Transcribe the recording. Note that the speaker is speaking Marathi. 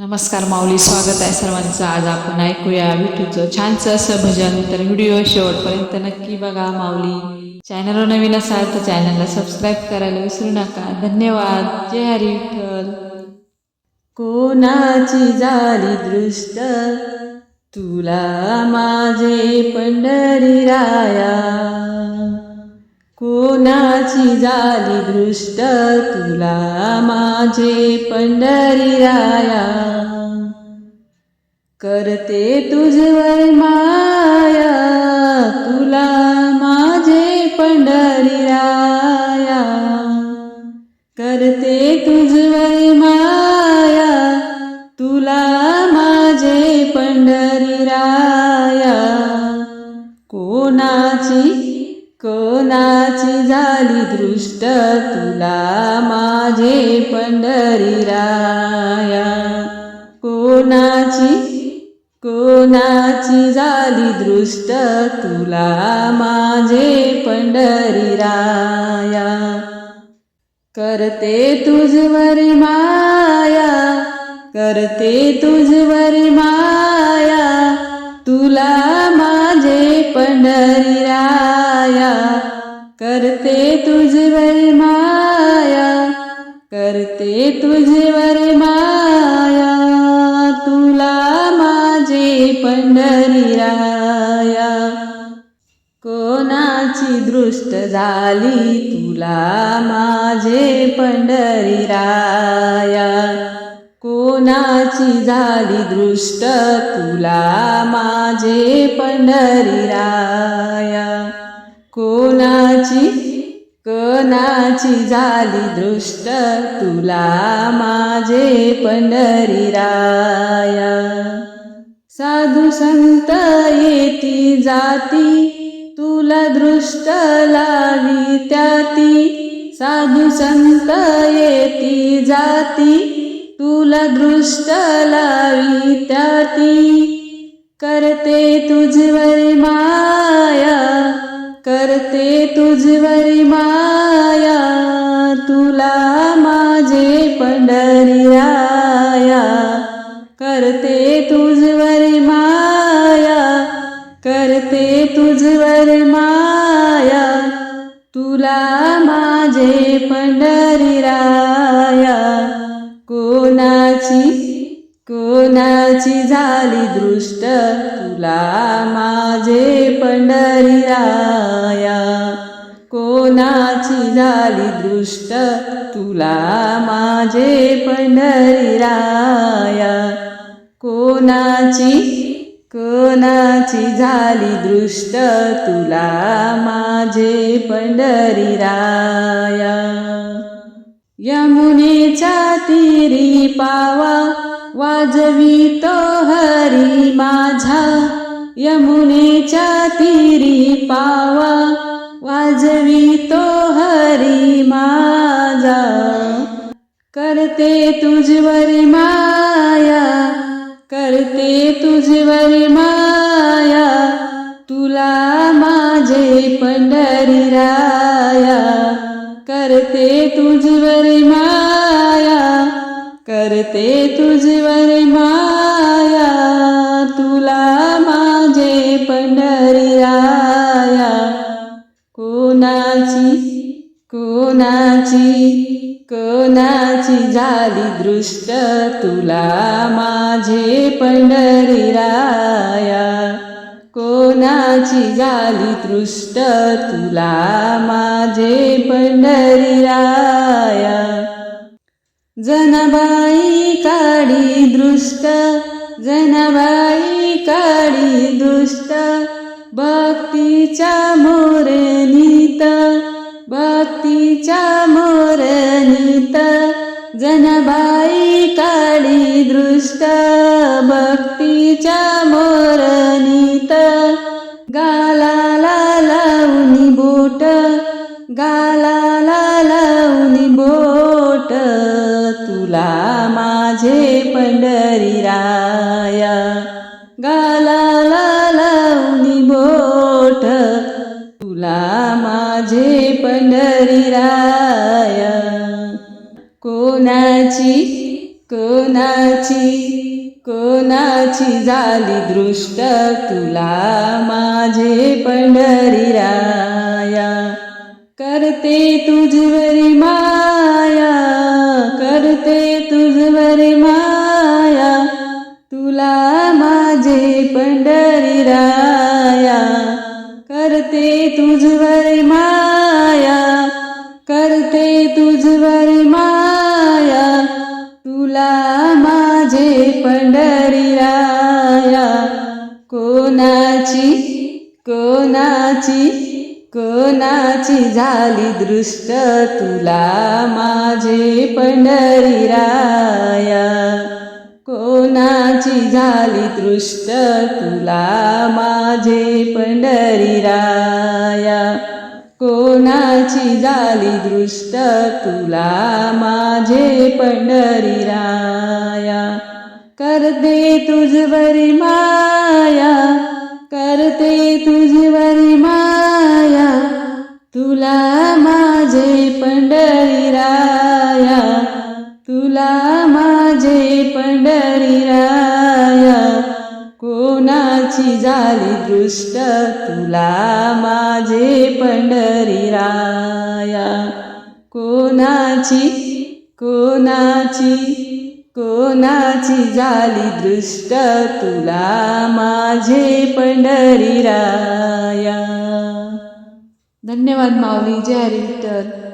नमस्कार माऊली स्वागत आहे सर्वांचं. आज आपण ऐकूया विठूचं छानचं असं भजन. तर व्हिडिओ शेवटपर्यंत नक्की बघा माऊली. चॅनलवर नवीन असाल तर चॅनलला सबस्क्राईब करायला विसरू नका. धन्यवाद. जय हरी विठ्ठल. कोणाची झाली दृष्ट? तुला माझे पंढरी राया. कोणाची झाली दृष्ट तुला? माझे पंढरी राया. करते तुझवर माया कोणाची झाली दृष्ट तुला माझे पंढरी राया कोणाची कोणाची झाली दृष्ट तुला माझे पंढरी राया करते तुझवर माया करते तुझवर माया तुला माझे पंढरी राया करते तुझवर माया करते तुझवर माया तुला माझे पंढरी राया. कोणाची दृष्ट झाली तुला माझे पंढरी राया. कोणाची झाली दृष्ट तुला माझे पंढरी राया. कोणाची? कोणाची झाली दृष्ट? तुला माझे पंढरी राया. साधू संत येती जाती तुला दृष्ट लावी त्याती. साधू संत येती जाती तुला दृष्ट लावी त्याती. करते तुझवर माया करते तुझवरी माया तुला माझे पंढरी राया. करते तुझवरी माया करते तुझवरी माया तुला माझे पंढरी राया. कोणाची कोणाची झाली दृष्ट? तुला माझे पंढरीराया. कोणाची झाली दृष्ट? तुला माझे पंढरीराया. कोणाची? कोणाची झाली दृष्ट? तुला माझे पंढरीराया. यमुनेच्या तीरी पावा. वाजवी तो हरी माझा यमुनेच्या तीरी पावा. वाजवी तो हरी माझा करते तुझवर माया करते तुझवर माया करते तुझवर माया तुला माझे पंढरी राया कोणाची कोणाची कोणाची झाली दृष्ट तुला माझे पंढरीराया. कोणाची झाली दृष्ट तुला माझे पंढरीराया. जनबाई काळी दृष्ट जनबाई काळी दृष्ट भक्तीच्या मोरणीत भक्तीच्या मोरणीत जनबाई काळी दृष्ट भक्तीच्या मोरणी माझे पंढरी राया. गालाला लावणी बोट. तुला माझे पंढरी राया. कोणाची कोणाची कोणाची झाली दृष्ट? तुला माझे पंढरी राया. करते तुझवरी माया. करते तू करते तुझवर माया तुला माझे पंढरी राया. कोणाची कोणाची कोणाची झाली दृष्ट तुला माझे पंढरी राया. कोणाची झाली दृष्ट तुला माझे पंढरी राया. कोणाची झाली दृष्ट तुला माझे पंढरी राया? करते तुझवरी माया करते तुझवरी माया तुला माझे पंढरी राया तुला माझे पंढरी राया. कोणाची झाली दृष्ट? तुला माझे पंढरी राया. कोणाची? कोणाची? कोणाची झाली दृष्ट? तुला माझे पंढरी राया. धन्यवाद माऊली. जय हरी विठ्ठल.